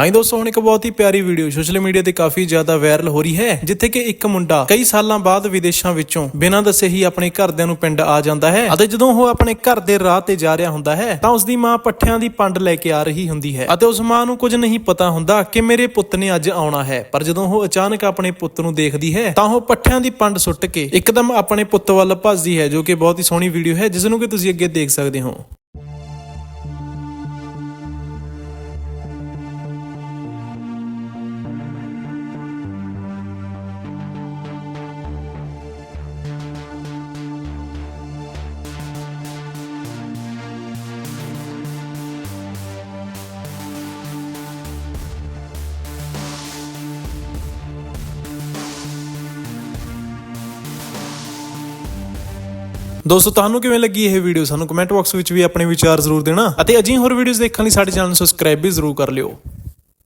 ਹਾਂਜੀ ਦੋਸਤੋ ਹੁਣ ਇੱਕ ਬਹੁਤ ਹੀ ਪਿਆਰੀ ਵੀਡੀਓ ਸੋਸ਼ਲ ਮੀਡੀਆ ਤੇ ਕਾਫੀ ਜ਼ਿਆਦਾ ਵਾਇਰਲ ਹੋ ਰਹੀ ਹੈ, ਜਿੱਥੇ ਕਿ ਇੱਕ ਮੁੰਡਾ ਕਈ ਸਾਲਾਂ ਬਾਅਦ ਵਿਦੇਸ਼ਾਂ ਵਿੱਚੋਂ ਬਿਨਾਂ ਦੱਸੇ ਹੀ ਆਪਣੇ ਘਰਦਿਆਂ ਨੂੰ ਪਿੰਡ ਆ ਜਾਂਦਾ ਹੈ ਅਤੇ ਜਦੋਂ ਉਹ ਆਪਣੇ ਘਰ ਦੇ ਰਾਹ ਤੇ ਜਾ ਰਿਹਾ ਹੁੰਦਾ ਹੈ, ਤਾਂ ਉਸ ਦੀ ਮਾਂ ਪੱਠਿਆਂ ਦੀ ਪੰਡ ਲੈ ਕੇ ਆ ਰਹੀ ਹੁੰਦੀ ਹੈ ਅਤੇ ਉਸ ਮਾਂ ਨੂੰ ਕੁਝ ਨਹੀਂ ਪਤਾ ਹੁੰਦਾ ਕਿ ਮੇਰੇ ਪੁੱਤ ਨੇ ਅੱਜ ਆਉਣਾ ਹੈ, ਪਰ ਜਦੋਂ ਉਹ ਅਚਾਨਕ ਆਪਣੇ ਪੁੱਤ ਨੂੰ ਦੇਖਦੀ ਹੈ, ਤਾਂ ਉਹ ਪੱਠਿਆਂ ਦੀ ਪੰਡ ਸੁੱਟ ਕੇ ਇੱਕਦਮ ਆਪਣੇ ਪੁੱਤ ਵੱਲ ਭੱਜਦੀ ਹੈ, ਜੋ ਕਿ ਬਹੁਤ ਹੀ ਸੋਹਣੀ ਵੀਡੀਓ ਹੈ ਜਿਸ ਨੂੰ ਕਿ ਤੁਸੀਂ ਅੱਗੇ ਦੇਖ ਸਕਦੇ ਹੋ। ਦੋਸਤੋ, ਤੁਹਾਨੂੰ ਕਿਵੇਂ ਲੱਗੀ ਇਹ ਵੀਡੀਓ ਸਾਨੂੰ ਕਮੈਂਟ ਬਾਕਸ ਵਿੱਚ ਵੀ ਆਪਣੇ ਵਿਚਾਰ ਜ਼ਰੂਰ ਦੇਣਾ ਅਤੇ ਅਜਿਹੀ ਹੋਰ ਵੀਡੀਓਜ਼ ਦੇਖਣ ਲਈ ਸਾਡੇ ਚੈਨਲ ਨੂੰ ਸਬਸਕ੍ਰਾਈਬ ਵੀ ਜ਼ਰੂਰ ਕਰ ਲਿਓ।